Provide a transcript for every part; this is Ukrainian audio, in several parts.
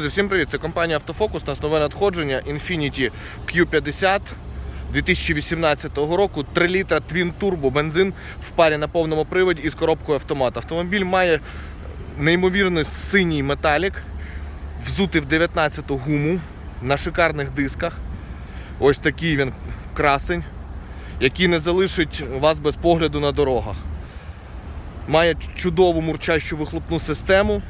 Друзі, всім привіт! Це компанія Автофокус. Нас нове надходження Infiniti Q50 2018 року. 3 літра Twin Turbo бензин в парі на повному приводі із коробкою автомат. Автомобіль має неймовірний синій металік, взутий в 19-ту гуму на шикарних дисках. Ось такий він красень, який не залишить вас без погляду на дорогах. Має чудову мурчащу вихлопну систему.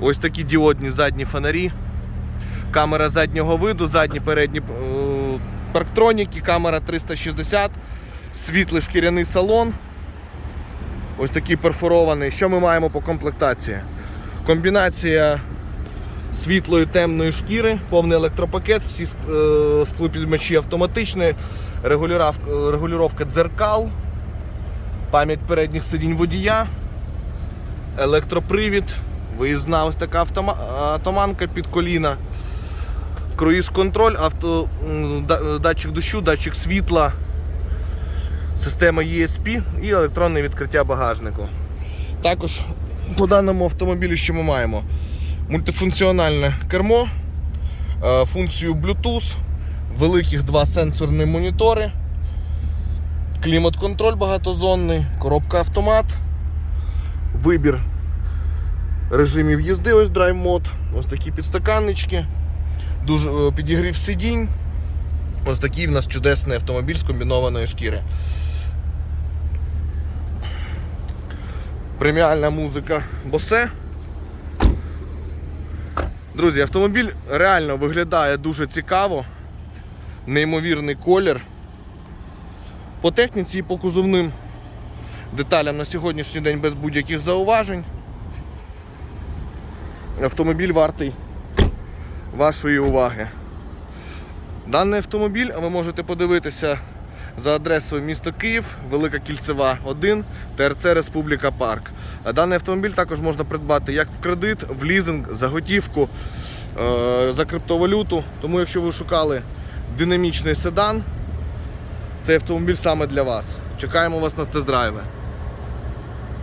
Ось такі діодні задні фонарі, камера заднього виду, задні передні е, парктроніки, камера 360, світлий шкіряний салон. Ось такий перфорований. Що ми маємо по комплектації? Комбінація світлої темної шкіри, повний електропакет, всі е, склопідмачі автоматичні, регулювання дзеркал, пам'ять передніх сидінь водія, електропривід. Виїзна ось така автома- автоманка під коліна. Круїз-контроль, авто, датчик дощу, датчик світла, система ESP і електронне відкриття багажнику. Також по даному автомобілю що ми маємо? Мультифункціональне кермо, е, функцію Bluetooth, великих два сенсорні монітори, клімат-контроль багатозонний, коробка автомат, вибір режимів їзди, ось драйв мод, ось такі підстаканнички, дуже е, підігрів сидінь. Ось такий в нас чудесний автомобіль з комбінованої шкіри. Преміальна музика Bose. Друзі, автомобіль реально виглядає дуже цікаво. Неймовірний колір. По техніці і по кузовним деталям на сьогоднішній день без будь-яких зауважень. Автомобіль вартий вашої уваги. Даний автомобіль ви можете подивитися за адресою місто Київ, Велика Кільцева 1, ТРЦ Республіка Парк. Даний автомобіль також можна придбати як в кредит, в лізинг, за готівку, е, за криптовалюту. Тому якщо ви шукали динамічний седан, цей автомобіль саме для вас. Чекаємо вас на тест-драйви.